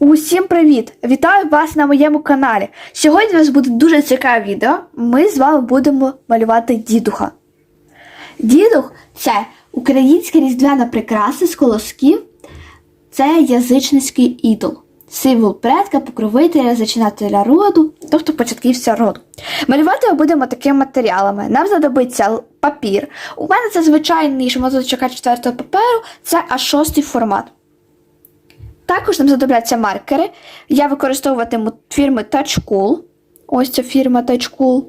Усім привіт! Вітаю вас на моєму каналі. Сьогодні у нас буде дуже цікаве відео. Ми з вами будемо малювати дідуха. Дідух це українська різдвяна прикраса з колосків. Це язичницький ідол, символ предка, покровителя, зачинателя роду, тобто початківця роду. Малювати ми будемо такими матеріалами. Нам знадобиться папір. У мене це звичайний шматочок А4 паперу, це А6 формат. Також нам знадобляться маркери. Я використовуватиму фірми Touchcool. Ось ця фірма Touchcool.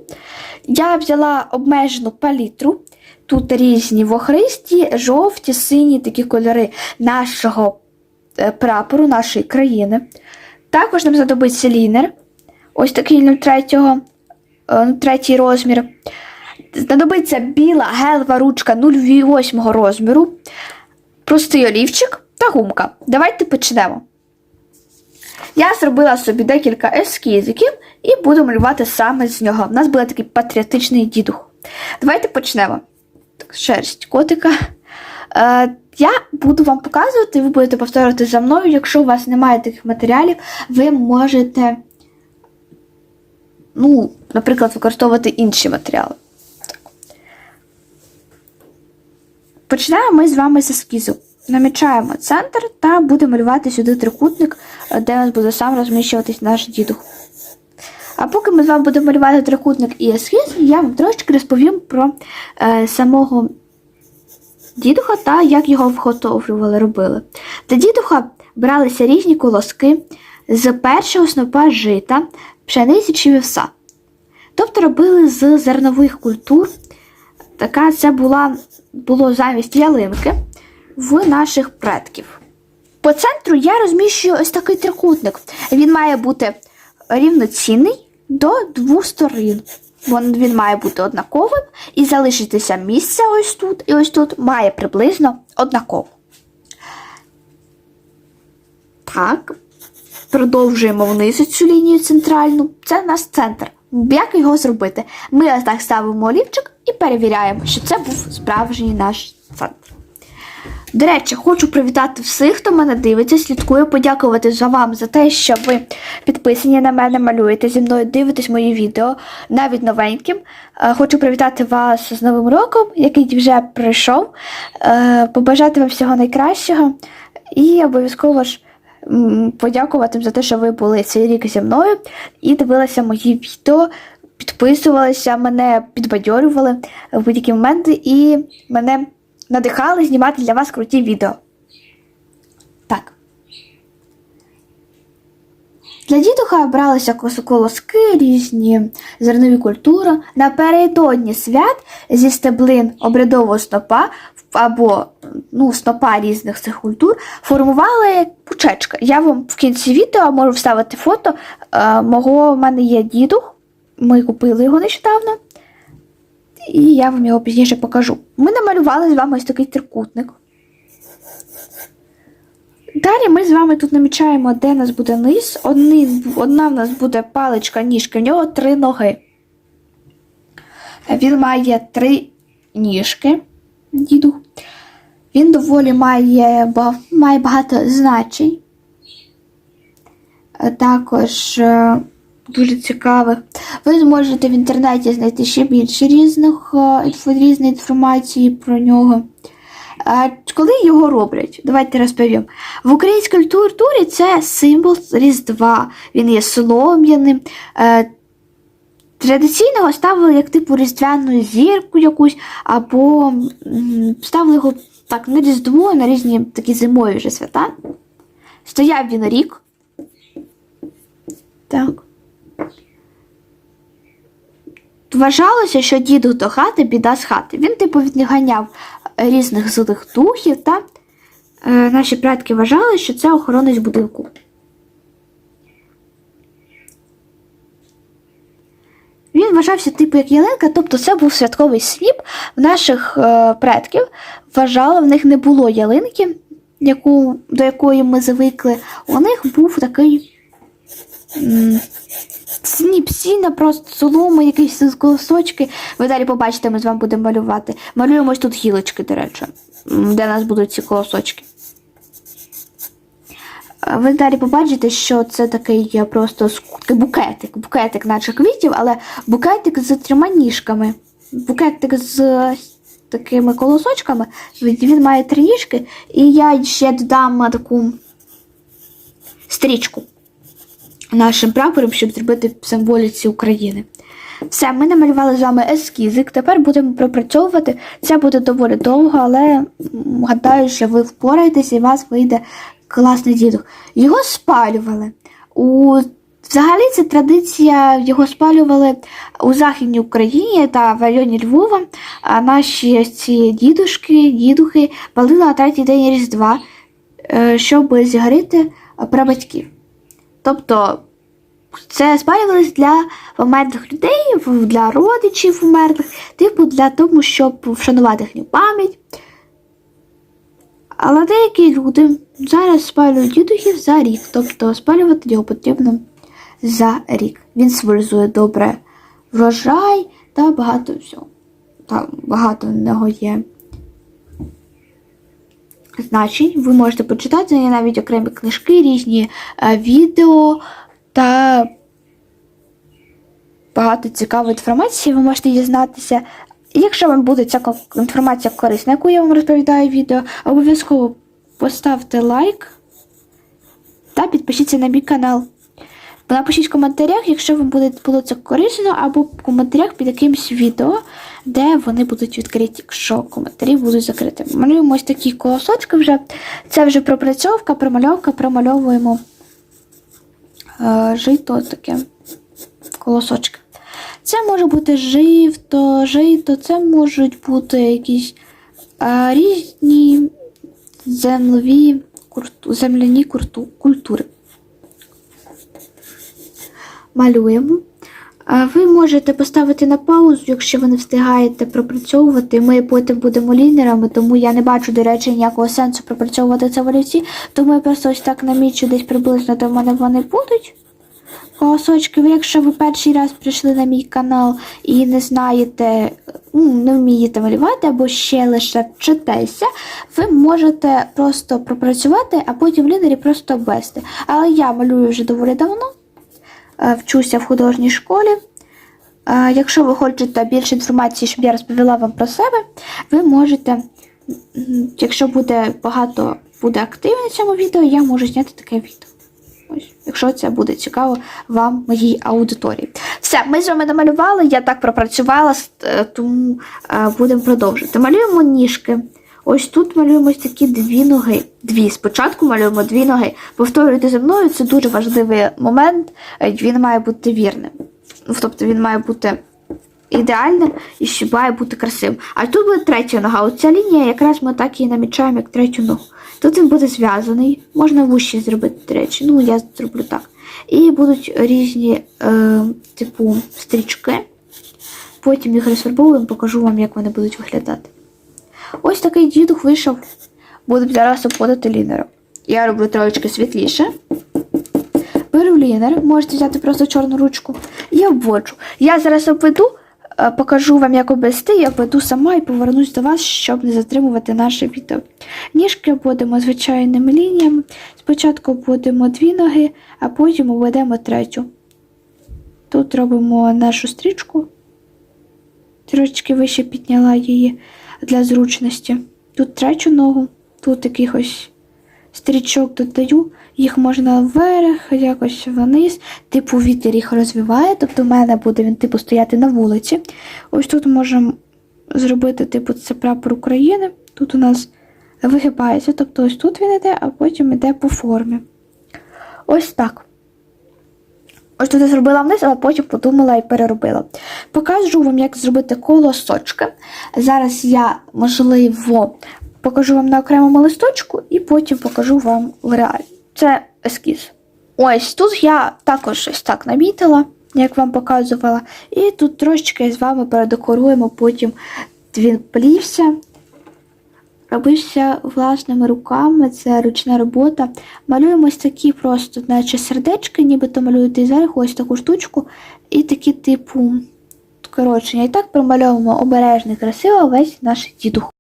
Я взяла обмежену палітру. Тут різні вохристі, жовті, сині такі кольори нашого е, прапору, нашої країни. Також нам знадобиться лінер. Ось такий 03, е, 03 розмір. Знадобиться біла гелева ручка 08 розміру, простий олівчик та гумка. Давайте почнемо. Я зробила собі декілька ескізиків і буду малювати саме з нього. У нас буде такий патріотичний дідух. Давайте почнемо. Шерсть котика. Е, я буду вам показувати, ви будете повторювати за мною. Якщо у вас немає таких матеріалів, ви можете, ну, наприклад, використовувати інші матеріали. Так. Почнемо ми з вами з ескізу. Намічаємо центр та будемо малювати сюди трикутник, е, де у нас буде сам розміщуватись наш дідух. А поки ми з вами будемо малювати трикутник і ескіз, я вам трошки розповім про е, самого дідуха та як його вготовлювали, робили. Для дідуха бралися різні колоски з першого снопа жита, пшениці чи вівса. Тобто робили з зернових культур. Така це була, було замість ялинки в наших предків. По центру я розміщую ось такий трикутник. Він має бути рівноцінний до двох сторін. Він, має бути однаковим і залишитися місце ось тут і ось тут має приблизно однаково. Так, продовжуємо вниз цю лінію центральну. Це наш центр. Як його зробити? Ми ось так ставимо олівчик і перевіряємо, що це був справжній наш центр. До речі, хочу привітати всіх, хто мене дивиться, слідкує, подякувати за вам за те, що ви підписані на мене, малюєте зі мною, дивитесь мої відео, навіть новеньким. Е, Хочу привітати вас з Новим роком, який вже прийшов. Е, Побажати вам всього найкращого і обов'язково ж подякувати за те, що ви були цей рік зі мною і дивилися мої відео. Підписувалися, мене підбадьорювали в будь-які моменти і мене надихали знімати для вас круті відео. Так. Для дідуха бралися колоски, різні зернові культури. Напередодні свят зі стеблин обрядового снопа або ну, снопа різних цих культур формували пучечка. Я вам в кінці відео можу вставити фото. Е, мого в мене є дідух. Ми купили його нещодавно. І я вам його пізніше покажу. Ми намалювали з вами ось такий трикутник. Далі ми з вами тут намічаємо, де нас буде низ. Одні, одна в нас буде паличка, ніжки, в нього три ноги. Він має три ніжки, діду. Він доволі має, має багато значень. Також е, дуже цікавих. Ви зможете в інтернеті знайти ще більше різних, е, різної інформації про нього. Коли його роблять? Давайте розповім. В українській культурі це символ Різдва. Він є солом'яним. Е, Традиційно ставили як типу різдвяну зірку якусь, або ставили його так на Різдво, на різні такі зимові вже свята. Стояв він рік. Так. Вважалося, що діду до хати, біда з хати. Він, типу, відганяв різних злих духів, та е, наші предки вважали, що це охоронець будинку. Він вважався типу як ялинка, тобто це був святковий сніп. В наших е, предків вважали, в них не було ялинки, яку, до якої ми звикли. У них був такий м, сніп сіна, просто солома, якісь колосочки. Ви далі побачите, ми з вами будемо малювати. Малюємо ось тут гілочки, до речі, де у нас будуть ці колосочки. Ви далі побачите, що це такий просто букетик, букетик, наче квітів, але букетик з трьома ніжками. Букетик з такими колосочками. Він має три ніжки, і я ще додам таку стрічку нашим прапором, щоб зробити в символіці України. Все, ми намалювали з вами ескізик. Тепер будемо пропрацьовувати. Це буде доволі довго, але гадаю, що ви впораєтесь і у вас вийде класний дідух. Його спалювали. У... Взагалі це традиція, його спалювали у Західній Україні та в районі Львова. А наші ці дідушки, дідухи палили на третій день Різдва, е, щоб зігріти прабатьків. Тобто це спалювалось для померлих людей, для родичів умерлих, типу для того, щоб вшанувати їхню пам'ять. Але деякі люди зараз спалюють дідухів за рік, тобто спалювати його потрібно за рік. Він символізує добре врожай та багато всього. Там багато в нього є значень. Ви можете почитати навіть окремі книжки, різні е, відео та багато цікавої інформації. Ви можете дізнатися. Якщо вам буде ця інформація корисна, яку я вам розповідаю в відео, обов'язково поставте лайк та підпишіться на мій канал. Напишіть в коментарях, якщо вам буде було це корисно, або в коментарях під якимось відео, де вони будуть відкриті, якщо коментарі будуть закриті. Малюємо ось такі колосочки вже. Це вже пропрацьовка, промальовка, промальовуємо е, жито таке колосочки. Це може бути живто, жито, це можуть бути якісь е, різні землові курту, земляні курту, культури. Малюємо. Ви можете поставити на паузу, якщо ви не встигаєте пропрацьовувати. Ми потім будемо лінерами, тому я не бачу, до речі, ніякого сенсу пропрацьовувати це в олівці. Тому я просто ось так намічу десь приблизно до мене вони будуть. Колосочки, ви, якщо ви перший раз прийшли на мій канал і не знаєте, ну, не вмієте малювати або ще лише вчитеся, ви можете просто пропрацювати, а потім в лінері просто обвести. Але я малюю вже доволі давно, вчуся в художній школі. Е, Якщо ви хочете більше інформації, щоб я розповіла вам про себе, ви можете, якщо буде багато буде активів на цьому відео, я можу зняти таке відео. Ось, якщо це буде цікаво вам, моїй аудиторії. Все, ми з вами намалювали, я так пропрацювала, е, тому е, будемо продовжувати. Малюємо ніжки. Ось тут малюємо такі дві ноги. Дві. Спочатку малюємо дві ноги. Повторюйте за мною, це дуже важливий момент. е, Він має бути вірним. Ну, Тобто він має бути ідеальним і ще має бути красивим. А тут буде третя нога. Оця лінія якраз ми так і намічаємо як третю ногу. Тут він буде зв'язаний, можна вущі зробити, до речі. Ну, я зроблю так. І будуть різні, е, типу, стрічки. Потім їх розфарбовуємо, покажу вам, як вони будуть виглядати. Ось такий дідух вийшов. Буду зараз обводити лінером. Я роблю трошечки світліше. Беру лінер, можете взяти просто чорну ручку і обводжу. Я зараз обведу, е, покажу вам, як обвести, я обведу сама і повернусь до вас, щоб не затримувати наше відео. Ніжки обводимо звичайними лініями. Спочатку обводимо дві ноги, а потім обведемо третю. Тут робимо нашу стрічку. Трошечки вище підняла її для зручності. Тут третю ногу, тут якихось стрічок додаю, їх можна вверх, якось вниз, типу вітер їх розвиває, тобто в мене буде він типу стояти на вулиці. Ось тут можемо зробити, типу, це прапор України. Тут у нас вигибається, тобто ось тут він йде, а потім йде по формі. Ось так. Ось тут я зробила вниз, але потім подумала і переробила. Покажу вам, як зробити колосочки. Зараз я, можливо, покажу вам на окремому листочку і потім покажу вам в реалі. Це ескіз. Ось тут я також ось так намітила, як вам показувала. І тут трошечки з вами передекоруємо, потім він плівся. Робився власними руками, це ручна робота. Малюємо ось такі просто, наче сердечки, нібито малюєте зверху ось таку штучку, і такі типу скорочення. І так промальовуємо обережно красиво весь наш дідух.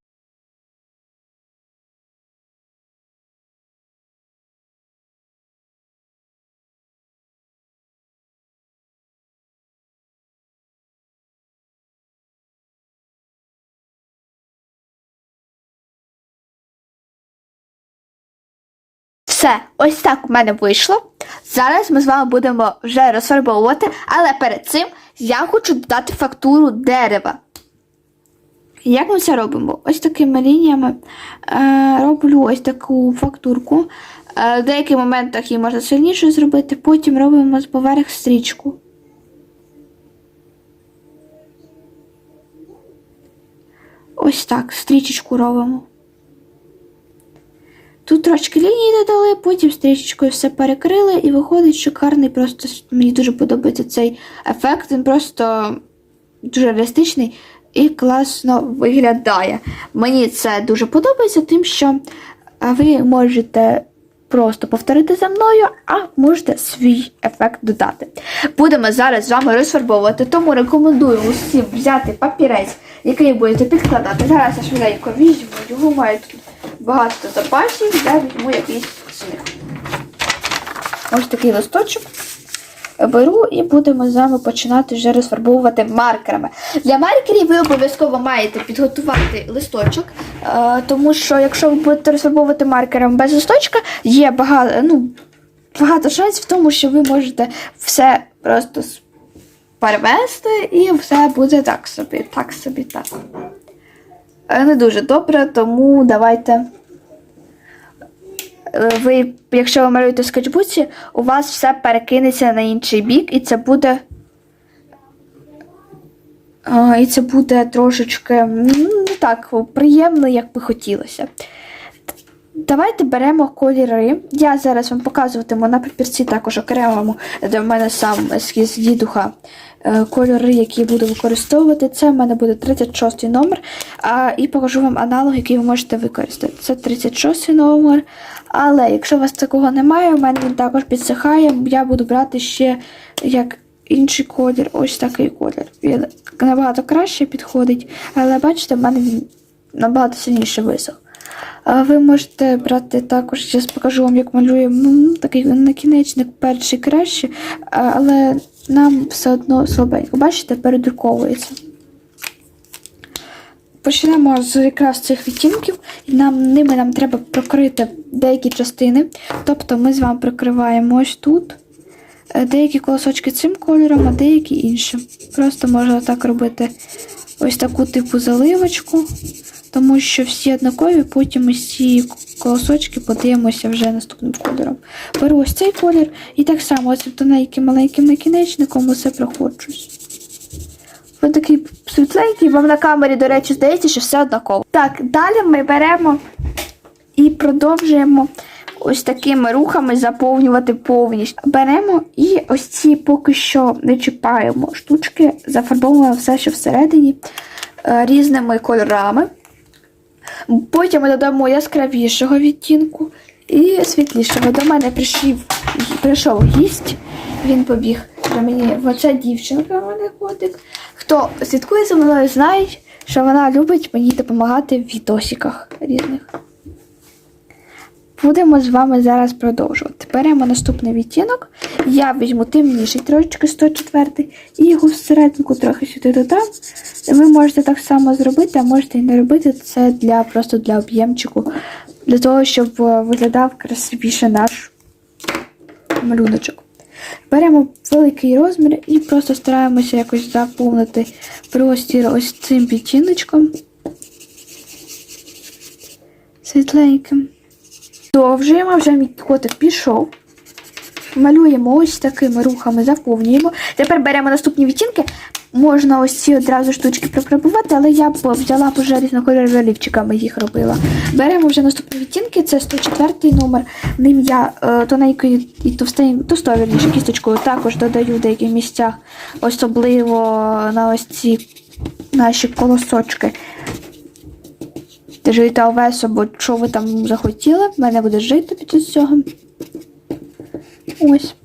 Все, ось так у мене вийшло. Зараз ми з вами будемо вже розфарбовувати, але перед цим я хочу додати фактуру дерева. Як ми це робимо? Ось такими лініями е, роблю ось таку фактурку. Е, в деяких моментах її можна сильніше зробити, потім робимо з поверх стрічку. Ось так, стрічечку робимо. Тут трошки лінії додали, потім стрічечкою все перекрили і виходить шикарний. Просто мені дуже подобається цей ефект. Він просто дуже реалістичний і класно виглядає. Мені це дуже подобається, тим, що ви можете просто повторити за мною, а можете свій ефект додати. Будемо зараз з вами розфарбовувати, тому рекомендую усім взяти папірець, який будете підкладати. Зараз я швиденько візьму, його маю тут багато запасів, я візьму якийсь з них. Ось такий листочок. Беру і будемо з вами починати вже розфарбовувати маркерами. Для маркерів ви обов'язково маєте підготувати листочок, е, тому що якщо ви будете розфарбовувати маркером без листочка, є багато, ну, багато шансів в тому, що ви можете все просто перевести і все буде так собі, так собі, так. Е, Не дуже добре, тому давайте. Е, ви, якщо ви малюєте в скетчбуці, у вас все перекинеться на інший бік, і це буде. І це буде трошечки не так приємно, як би хотілося. Давайте беремо кольори. Я зараз вам показуватиму на папірці також окремому, де в мене сам ескіз дідуха е, кольори, які буду використовувати. Це в мене буде 36 номер. А, і покажу вам аналог, який ви можете використати. Це 36 номер. Але якщо у вас такого немає, у мене він також підсихає. Я буду брати ще як інший колір, ось такий колір. Він набагато краще підходить, але бачите, в мене він набагато сильніше висох. Ви можете брати також, зараз покажу вам, як малюємо ну, такий накінечник перший краще, але нам все одно слабенько. Бачите, передруковується. Почнемо з якраз цих відтінків, і нам ними нам треба прокрити деякі частини. Тобто ми з вами прикриваємо ось тут е, деякі колосочки цим кольором, а деякі іншим. Просто можна так робити ось таку типу заливочку, тому що всі однакові, потім ці колосочки подивимося вже наступним кольором. Беру ось цей колір і так само ось тоненьким маленьким накінечником усе проходжусь. Ось такий світленький, вам на камері, до речі, здається, що все однаково. Так, далі ми беремо і продовжуємо ось такими рухами заповнювати повністю. Беремо і ось ці поки що не чіпаємо штучки, зафарбовуємо все, що всередині е, різними кольорами. Потім ми додамо яскравішого відтінку і світлішого. До мене прийшов, прийшов гість, він побіг до мені. Оця дівчинка в мене котик. Хто слідкує за мною, знає, що вона любить мені допомагати в відосиках різних. Будемо з вами зараз продовжувати. Беремо наступний відтінок. Я візьму темніший трошечки 104 і його всерединку трохи сюди додам. Ви можете так само зробити, а можете і не робити це для просто для об'ємчику, для того, щоб е, виглядав красивіше наш малюночок. Беремо великий розмір і просто стараємося якось заповнити простір ось цим відтіночком. Світленьким. Продовжуємо, вже мій котик пішов. Малюємо ось такими рухами, заповнюємо. Тепер беремо наступні відтінки. Можна ось ці одразу штучки прикрепувати, але я б взяла б вже різнокольорові олівчиками їх робила. Беремо вже наступні відтінки, це 104 номер. Ним я е, тоненькою і товстою кісточкою також додаю в деяких місцях, особливо на ось ці наші колосочки. Жити овесу, бо що ви там захотіли. В мене буде жити під цього. Ось.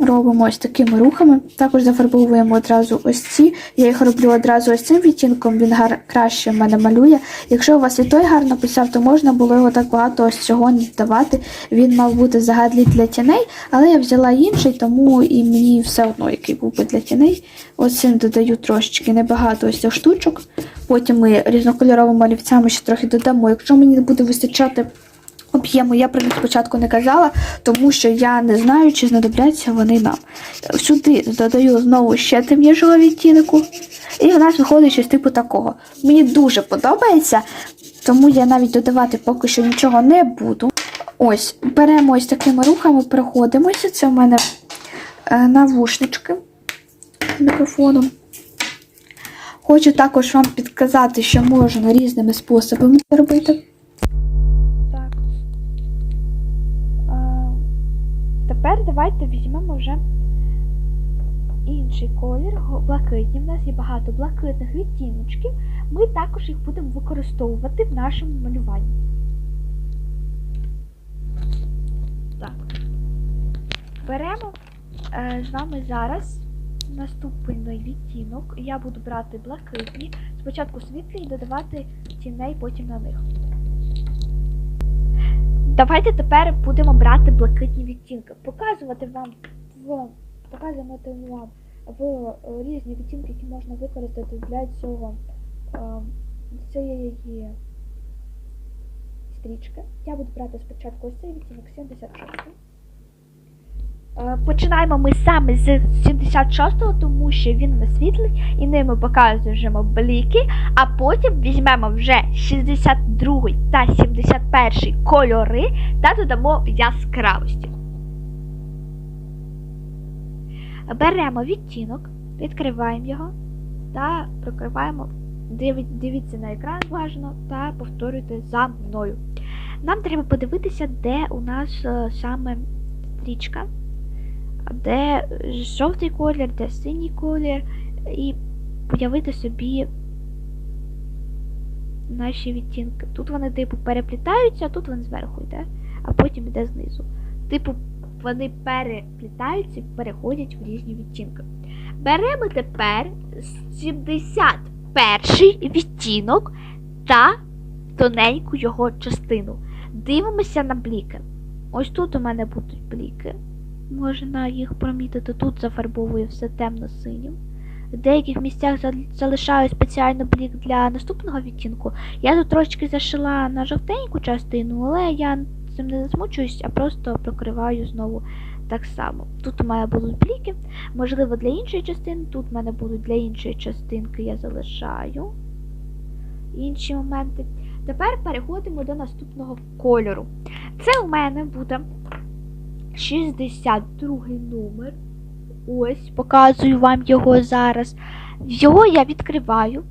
Робимо ось такими рухами. Також зафарбовуємо одразу ось ці. Я їх роблю одразу ось цим відтінком, він гар... краще в мене малює. Якщо у вас і той гарно писав, то можна було його так багато ось цього не давати. Він мав бути загадлий для тіней, але я взяла інший, тому і мені все одно, який був би для тіней. Ось цим додаю трошечки небагато ось цих штучок. Потім ми різнокольоровими олівцями ще трохи додамо. Якщо мені не буде вистачати об'єму. Я про них спочатку не казала, тому що я не знаю, чи знадобляться вони нам. Сюди додаю знову ще темнішого відтінку, і в нас виходить щось типу такого. Мені дуже подобається, тому я навіть додавати поки що нічого не буду. Ось, беремо ось такими рухами, проходимося. Це у мене е, навушнички з мікрофоном. Хочу також вам підказати, що можна різними способами це робити. Тепер давайте візьмемо вже інший колір, блакитні. У нас є багато блакитних відтіночків. Ми також їх будемо використовувати в нашому малюванні. Так. Беремо е, з вами зараз наступний відтінок. Я буду брати блакитні. Спочатку світлі і додавати тіней потім на них. Давайте тепер будемо брати блакитні відтінки. Показувати вам в показувати вам в е, різні відтінки, які можна використати для цього е, цієї стрічки. Я буду брати спочатку ось цей відтінок 76. Е, Починаємо ми саме з 76-го, тому що він світлий, і ними показуємо бліки, а потім візьмемо вже 62 та 71 кольори та додамо яскравості. Беремо відтінок, відкриваємо його та прокриваємо. Дивіться на екран бажано та повторюйте за мною. Нам треба подивитися, де у нас е, саме стрічка де жовтий колір, де синій колір, і уявити собі наші відтінки. Тут вони, типу, переплітаються, а тут він зверху йде, а потім йде знизу. Типу, вони переплітаються і переходять в різні відтінки. Беремо тепер 71 відтінок та тоненьку його частину. Дивимося на бліки. Ось тут у мене будуть бліки можна їх помітити. Тут зафарбовую все темно-синім. В деяких місцях залишаю спеціально блік для наступного відтінку. Я тут трошечки зашила на жовтеньку частину, але я цим не засмучуюсь, а просто прокриваю знову так само. Тут у мене будуть бліки, можливо, для іншої частини, тут у мене будуть для іншої частинки, я залишаю інші моменти. Тепер переходимо до наступного кольору. Це у мене буде 62 номер. Ось, показую вам його зараз. Його я відкриваю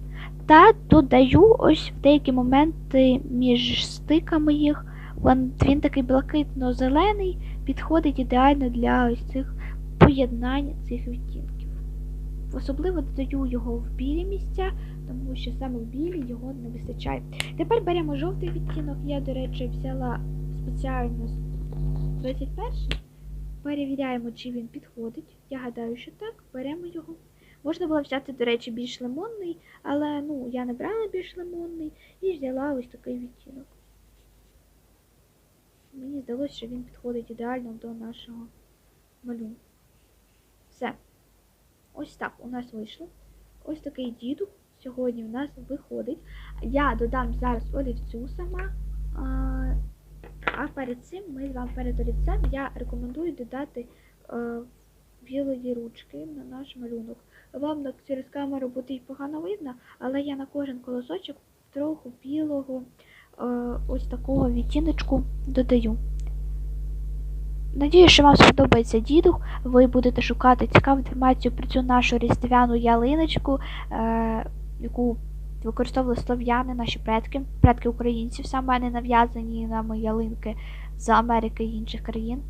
та додаю ось в деякі моменти між стиками їх. Він, він такий блакитно-зелений, підходить ідеально для ось цих поєднань цих відтінків. Особливо додаю його в білі місця, тому що саме в білі його не вистачає. Тепер беремо жовтий відтінок. Я, до речі, взяла спеціально 21. Перевіряємо, чи він підходить. Я гадаю, що так. Беремо його. Можна було взяти, до речі, більш лимонний, але ну, я не брала більш лимонний і взяла ось такий відтінок. Мені здалося, що він підходить ідеально до нашого малюнку. Все. Ось так у нас вийшло. Ось такий дідух сьогодні у нас виходить. Я додам зараз олівцю сама. А, перед цим ми з вами перед олівцем я рекомендую додати е, білої ручки на наш малюнок. Вам через камеру буде й погано видно, але я на кожен колосочок трохи білого е, ось такого відтіночку додаю. Надію, що вам сподобається дідух. Ви будете шукати цікаву інформацію про цю нашу різдвяну ялиночку, е, яку використовували слов'яни, наші предки, предки українців, саме а не нав'язані нами ялинки з Америки і інших країн.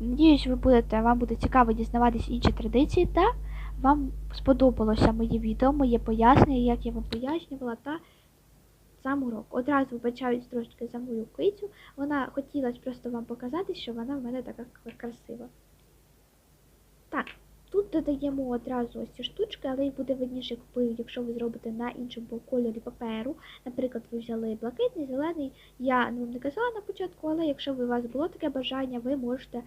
Надіюсь, ви будете, вам буде цікаво дізнаватись інші традиції та вам сподобалося моє відео, моє пояснення, як я вам пояснювала, та сам урок. Одразу вибачаюсь трошки за мою кицю. Вона хотіла просто вам показати, що вона в мене така красива. Так, тут додаємо одразу ось ці штучки, але їх буде видніше, як якщо ви зробите на іншому кольорі паперу. Наприклад, ви взяли блакитний, зелений. Я вам не казала на початку, але якщо у вас було таке бажання, ви можете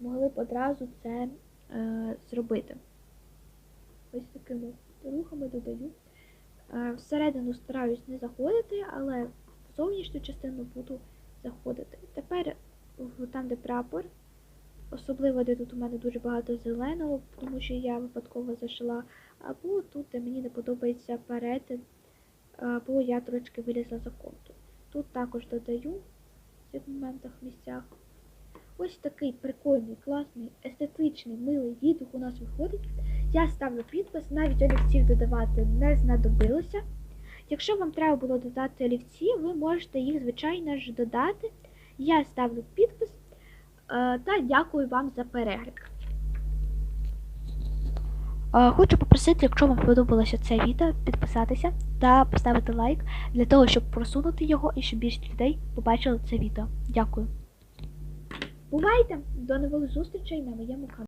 могли б одразу це е, зробити. Ось такими рухами додаю. Е, Всередину стараюсь не заходити, але в зовнішню частину буду заходити. Тепер там, де прапор, особливо де тут у мене дуже багато зеленого, тому що я випадково зайшла, або тут, де мені не подобається перетин, або я трошки вилізла за контур. Тут також додаю в цих моментах місцях. Ось такий прикольний, класний, естетичний, милий дідух у нас виходить. Я ставлю підпис, навіть олівців додавати не знадобилося. Якщо вам треба було додати олівці, ви можете їх, звичайно ж, додати. Я ставлю підпис та дякую вам за перегляд. Е, Хочу попросити, якщо вам подобалося це відео, підписатися та поставити лайк для того, щоб просунути його і щоб більше людей побачили це відео. Дякую. Бувайте! До нових зустрічей на моєму каналі.